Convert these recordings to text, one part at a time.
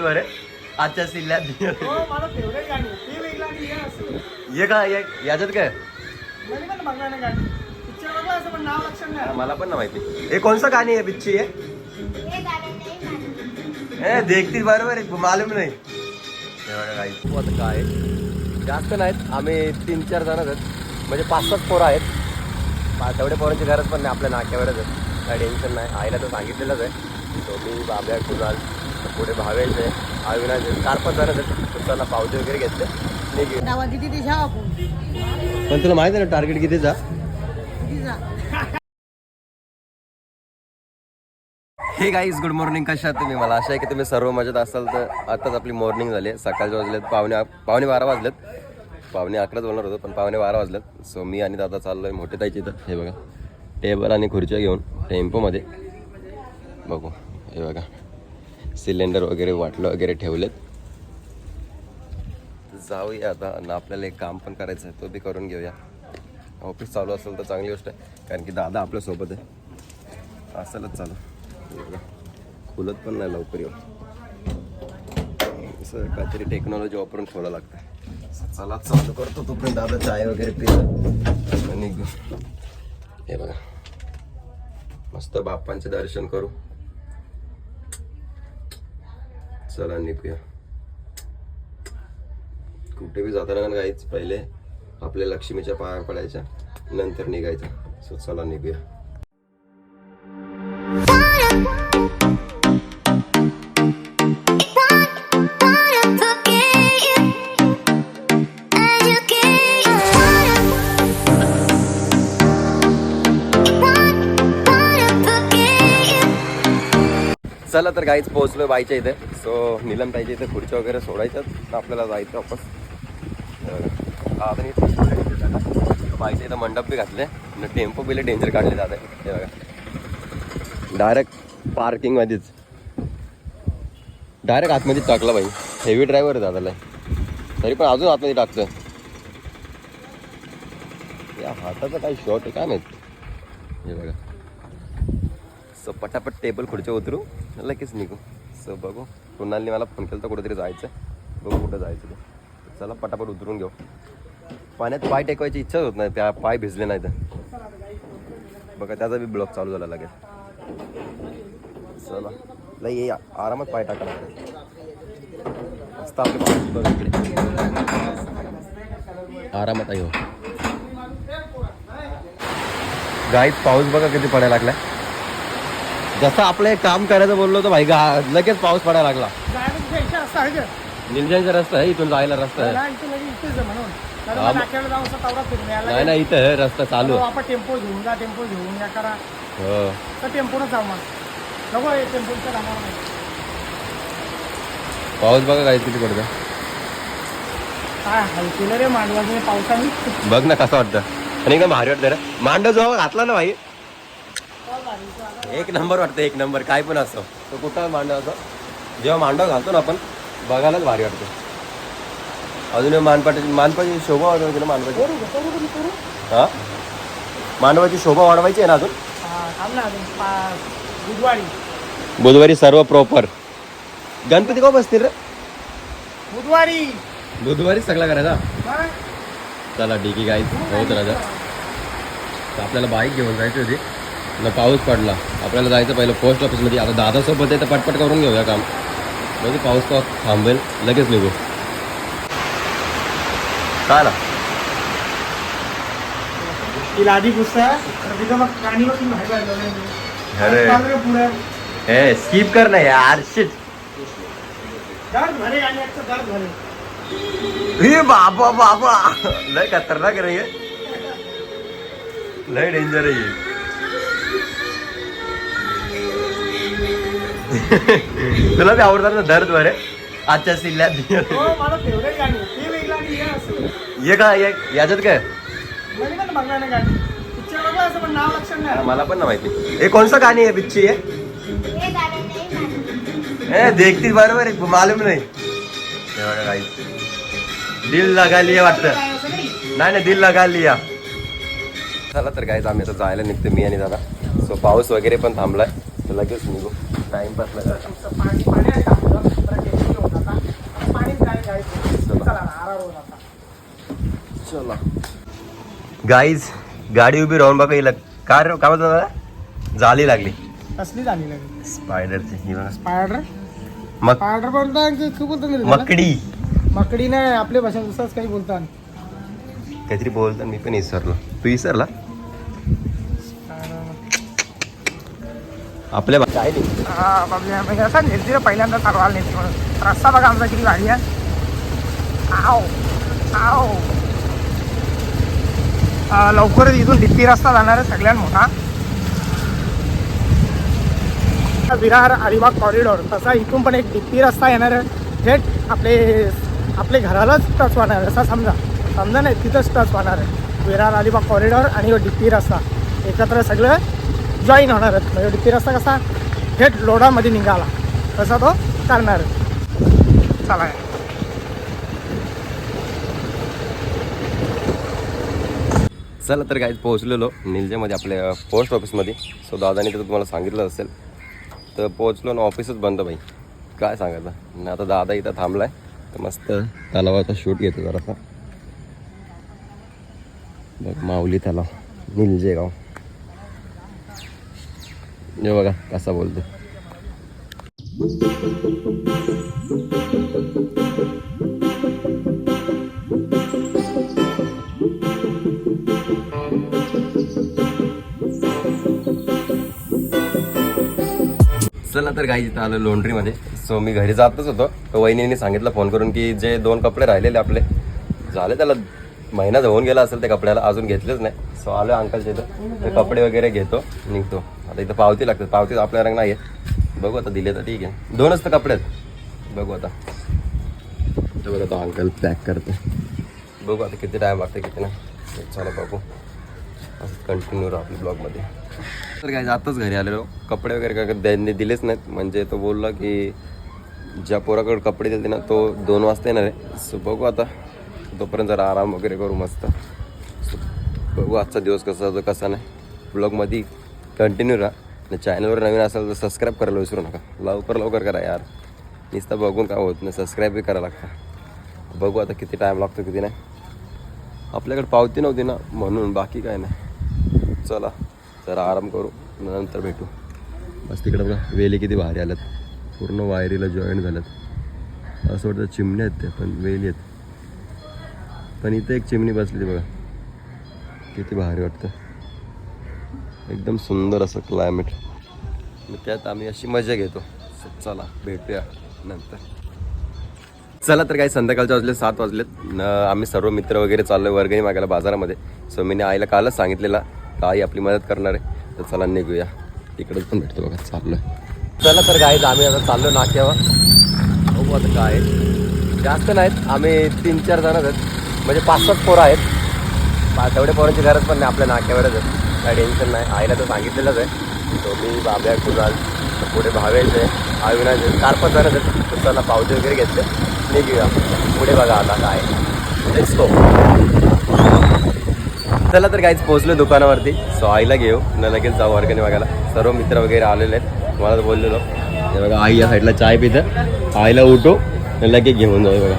बरे आजच्या सिल्ल्यात हो ये का ये- याच्यात काय? मला पण ना माहिती. हे कोणचं गाणी आहे आहे हे? गाणं नाही माहिती. ए देखती बरोबर आहे. मालूम नाही. आता काय आहे? जास्त नाहीत. आम्ही तीन चार जण आहेत. म्हणजे पाच सात पोरं आहेत. पा- तेवढे पोरांची गरज पण नाही. आपल्या नाक्यावरच आहे. काय टेन्शन नाही. आईला तर सांगितलेलंच आहे. तो मी बाब्या कुणाल. पुढे भावेश आहे अविनाश आहे चार पाच जण तर पावते वगैरे घेतले किती आपण? पण तुला माहिती आहे ना टार्गेट कितीचा किती जा? हे गाईज गुड मॉर्निंग कशा तुम्ही? मला आशा आहे की तुम्ही सर्व मजेत असाल. तर आताच आपली मॉर्निंग झाली आहे. सकाळचे वाजलेत पावणे पावणे बारा वाजलेत. पावणे अकराच बोलणार होतो पण पावणे बारा वाजलेत. सो मी आणि दादा चाललो आहे मोठे ताईची इथं. हे बघा. टेबल आणि खुर्च्या घेऊन टेम्पोमध्ये. बघू. हे बघा. सिलेंडर वगैरे वाटलं वगैरे ठेवलेत. जाऊया आता. आणि आपल्याला एक काम पण करायचं आहे तो बी करून घेऊया. ऑफिस चालू असेल तर चांगली गोष्ट आहे. कारण की दादा आपल्यासोबत आहे. असेलच चालू. खुलत पण नाही लवकर येऊ. असं काहीतरी टेक्नॉलॉजी वापरून ठेवायला लागतं चला चालू करतो तोपर्यंत दादा चाय वगैरे पिला आणि निघू. हे बघा. मस्त बाप्पांचे दर्शन करू. चला निघूया कुठे बी जाताना ना काहीच पहिले आपल्या लक्ष्मीच्या पाया पडायच्या नंतर निघायचं. सो चला निघूया. चला तर गाईच पोहोचलो बाईच्या इथे. सो नीलम ताईच्या इथे खुर्च्या वगैरे सोडायच्यात. तर आपल्याला जायचं वापस. आता बाईच्या इथं मंडप बी घातले आणि टेम्पो बिले डेंजर काढले जात आहे. हे बघा. डायरेक्ट पार्किंगमध्येच डायरेक्ट आतमध्ये टाकला बाई. हेवी ड्रायव्हर आहे दादाला. तरी पण अजून आतमध्ये टाकतं या हाताचा काही शॉट आहे काय माहिती? हे बघा. सो पटापट टेबल खुर्च्या उतरू. लगेच निघू. सो बघू. कुणालने मला फोन केला तर कुठेतरी जायचं बघू कुठं जायचं ते. चला पटापट उतरून घेऊ. पाण्यात पाय टेकवायची इच्छाच होत नाही. त्या पाय भिजले नाही तर बघा त्याचा बी ब्लॉक चालू झाला लगेच. चला. लई ये आरामात पाय टाका मस्त आपले इकडे. आरामात आहे हो. गाईत पाऊस बघा किती पडायला लागलाय. जसं आपलं एक काम करायचं बोललो तर भाई गा लगेच पाऊस पडायला लागला. निलजांचा रस्ता आहे इथून जायला रस्ता आहे. हा, मग- नाही नाही इथं रस्ता चालू आहे. आपण टेम्पो घेऊन जा टेम्पो घेऊन या करा. हो. तर जाऊ मग. नको हे टेम्पोचं कामावर. नाही पाऊस बघा काय किती पडतं काय रे मांडवाने पावसाने. बघ ना कसं वाटतं. आणि एकदम भारी वाटतं रे. मांडव जेव्हा घातला ना भाई एक नंबर वाटतं एक नंबर. काय पण असो. तो कुठं मांडव असो. जेव्हा मांडव घालतो ना आपण बघायलाच भारी वाटतं. अजून मानपाटाची मानपाची शोभा वाढवायची ना करू हा? मांडवाची शोभा वाढवायची आहे ना अजून? हा बुधवारी. बुधवारी सर्व प्रॉपर गणपती का बसतील रे? बुधवारी. बुधवारी सगळा करायचा? चला ठीक आहे गाईज होत राजा आपल्याला बाईक घेऊन जायची होती. न पाऊस पडला. आपल्याला जायचं पहिलं पोस्ट ऑफिसमध्ये आता दादासोबत आहे तर पटपट करून घेऊया काम. म्हणजे पाऊस का थांबेल. लगेच निघू. काय ना अरे. ए स्किप कर ना यार. शिट हे बाबा बाबा. लय खतरनाक रे हे. लय डेंजर आहे तुला बी आवडतात ना दर्द बरे आजच्या सिल्ल्यात हो मला फेवरेट गाणी. ती वेगळी गाणी हे असं. ये का ये याच्यात काय? मला पण ना माहिती. हे कोणचं गाणी आहे पिच्ची आहे हे गाणं नाही माहिती. ए देखती बरोबर आहे मालूम नाही. काही. दिल लगा लिया वाटतं. नाही? नाही दिल लगा लिया. चला तर काय आम्ही आता जायला निघतो मी आणि दादा. सो पाऊस वगैरे पण थांबलाय. तर लगेच निघू. टाइम पास लगा आता चला. आता गाईज गाडी उभी राहून बघा हिला काय रे काय म्हणतात जाली लागली. कसली जाली लागली? स्पायडरची ही बघा. स्पायडर मग स्पायडर बोलता की बोलतो मकडी. मकडी नाही आपल्या भाषेत दुसराच काही बोलतात. काहीतरी बोलतात मी पण विसरलो. तू विसरला? आपल्या भा- काय पहिल्यांदा चालवायला नेलती म्हणून. रस्ता बघा आमचा किती भारी आहे. आव आव लवकरच इथून डिप्पी रस्ता जाणार आहे सगळ्यात मोठा. विरार अलिबाग कॉरिडॉर तसा इथून पण एक डिप्पी रस्ता येणार आहे. थेट आपले आपले घरालाच टच होणार आहे. असा समजा समजा नाही तिथंच टच होणार आहे. विरार अलिबाग कॉरिडॉर आणि डिप्पी रस्ता. एकत्र सगळं जॉईन होणार आहेत. म्हणजे रस्ता कसा? थेट लोडामध्ये निघाला. तसा तो करणार चला. चला तर काय पोहोचलेलो निलजेमध्ये आपल्या पोस्ट ऑफिसमध्ये सो दादाने तर तुम्हाला सांगितलं असेल. तर पोहोचलो ना ऑफिसच बंद बाई काय सांगायचं? आणि आता दादा इथं थांबलाय. तर मस्त तलावाचा शूट घेतो जरासा. बघ माऊली तलाव. निलजे गाव हे बघा कसा बोलतो चला तर काही इथं आलं लॉन्ड्रीमध्ये सो मी घरी जातच होतो. तर वहिनीने सांगितलं फोन करून की जे दोन कपडे राहिलेले आपले झाले त्याला महिना होऊन गेला असेल त्या कपड्याला अजून घेतलेच नाही. सो आलो अंकलच्या इथं. ते कपडे वगैरे घेतो निघतो. आता इथं पावती लागतात. पावती आपल्या रंग नाही आहे बघू आता दिले तर ठीक आहे. दोनच तर कपडे आहेत. बघू आता. तर बघा तो अंकल पॅक करते. बघू आता किती टाईम लागते किती नाही. चला बघू. असं कंटिन्यू राहू आपल्या ब्लॉगमध्ये तर काय आताच घरी आलेलो. कपडे वगैरे काय त्यांनी दिलेच नाहीत. म्हणजे तो बोलला की ज्या पोराकडे कपडे दिले ना तो दोन वाजता येणार आहे. सो बघू आता. तोपर्यंत जरा आराम वगैरे करू मस्त. बघू आजचा दिवस कसा होतो कसा नाही. ब्लॉगमध्ये कंटिन्यू राहा. आणि चॅनलवर नवीन असेल तर सबस्क्राईब करायला विसरू नका. लवकर लवकर करा यार. नुसतं बघून काय होत नाही सबस्क्राईबही करायला लागतं. बघू आता किती टाईम लागतो किती नाही. आपल्याकडे पावती नव्हती ना म्हणून बाकी काय नाही. चला जरा आराम करू नंतर भेटू. बस तिकडे बघा वेली किती भारी आल्यात. पूर्ण वायरीला जॉईन झाल्यात. असं वाटतं चिमण्या आहेत ते पण वेली आहेत. पण इथे एक चिमणी बसली बघा. किती भारी वाटतं. एकदम सुंदर असं क्लायमेट त्यात आम्ही अशी मजा घेतो. चला भेटूया नंतर. चला तर काही संध्याकाळचे वाजले सात वाजलेत. आम्ही सर्व मित्र वगैरे चाललोय वर्गणी मागायला बाजारामध्ये. सो मीने आईला कालच सांगितलेला का आई आपली मदत करणार आहे. तर चला निघूया. तिकडच पण भेटतो बघा चाललोय. चला तर गाईज आम्ही आता चाललो नाक्यावर. बघू आता काय आहे. जास्त नाहीत आम्ही तीन चार जण आहेत. म्हणजे पाच सात पोरं आहेत. पाच एवढे पोरांची गरज पण नाही आपल्या नाक्यावरच आहे. काय टेन्शन नाही. आईला तर सांगितलेलंच आहे. तो मी बाब्या कुणाल तर पुढे भावेश आहे अविनाश आहे. चार पाच जणच आहेत तर चला वगैरे घेतले. निघूया. पुढे बघा आता काय. लेट्स चला तर काहीच पोहोचलो दुकानावरती. सो आईला घेऊ. न लगेच जाऊ वर्गणी बघायला. सर्व मित्र वगैरे आलेले आहेत. मला तर बोललेलो. हे बघा आई या साईडला चाय पितं. आईला उठो. लगेच घेऊन जाऊ. बघा.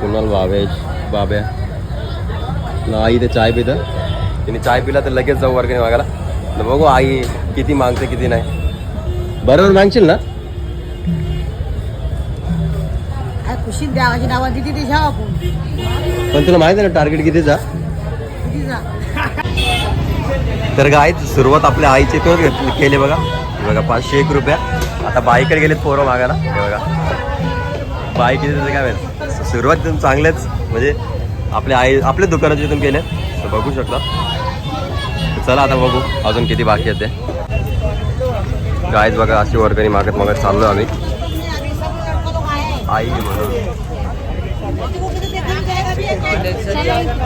कुणाल भावेश बाब्या न आई ते चाय पितं. तिने चाय पिला तर लगेच जाऊ वर्गणी बघायला न बघू आई किती मागते किती नाही. बरोबर मागशील ना? काय खुशीत द्यावाची नावं किती ते घ्यावं आपण. पण तुला माहिती आहे ना टार्गेट कितीचा किती जा? तर गाय सुरुवात आपल्या आईचे तो केले बघा. हे बघा पाचशे एक रुपया. आता बाईकडे गेलेत पोरं मागायला. हे बघा. बाई किती त्याचं काय माहीत? सुरुवात इथून चांगल्याच म्हणजे आपल्या आई आपल्या दुकानाच्या इथून केले. तर बघू शकता. चला आता बघू अजून किती बाकी आहेत ते. गायच बघा अशी वर्गणी मागत मागत चाललो आम्ही. आई म्हणून.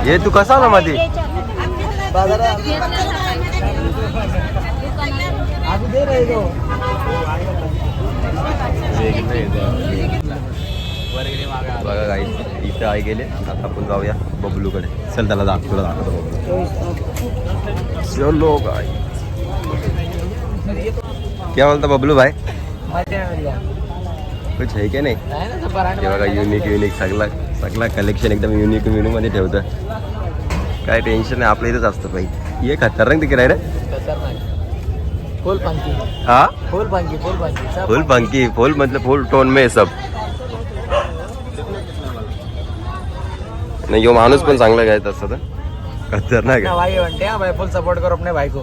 ये तू कसा आला मध्ये बघा काही इथे आई गेले. आता आपण जाऊया बबलूकडे. चल त्याला दाख तुला दाखवतो बबलू. चलो गाय क्या बोलता बबलू भाई? कुछ है क्या नहीं? हे बघा युनिक युनिक सगळं सगळा कलेक्शन एकदम युनिक मेनू मध्ये ठेवतं काय टेन्शन नाही आपल्या इथंच असतं बाई ये खतरनाक तिकडे आहे रे. फुल पंकी हा? फुल पंकी फुल पंकी सब फुल पंकी फुल मतलब फुल टोन में सब. नाही यो माणूस पण चांगला काय तसं तर? खतरनाक भाई हैं फुल सपोर्ट करो अपने भाई को.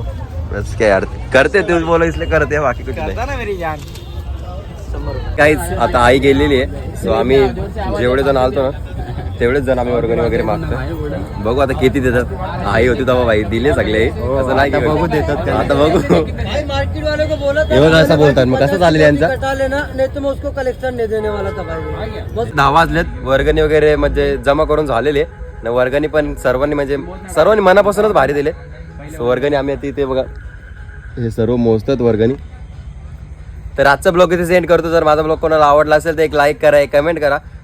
बस काय यार करते तू बोला इसलिए करते बाकी कुछ नाही. ना मेरी जान. काहीच आता आई गेलेली आहे सो आम्ही जेवढे जण आलतो ना तेवढेच जण आम्ही वर्गणी वगैरे मागतो बघू आता किती देतात. आई होती तेव्हा बाई दिले सगळे. असं नाही बघू देतात आता बघू. भाई मार्केट वाले को बोला हे बघा असं बोलतात. मग कसं चालेल यांचा? कलेक्शन नहीं देने वाला था भाई. बस. दहा वाजलेत. वर्गणी वगैरे म्हणजे जमा करून झालेले न वर्गणी पण सर्वांनी म्हणजे सर्वांनी मनापासूनच भारी दिले सो वर्गणी आम्ही आता इथे बघा. हे सर्व मोजतात वर्गणी. तर आजचा ब्लॉग इथे सेंड करतो. जर माझा ब्लॉग कोणाला आवडला असेल तर एक लाईक करा एक कमेंट करा.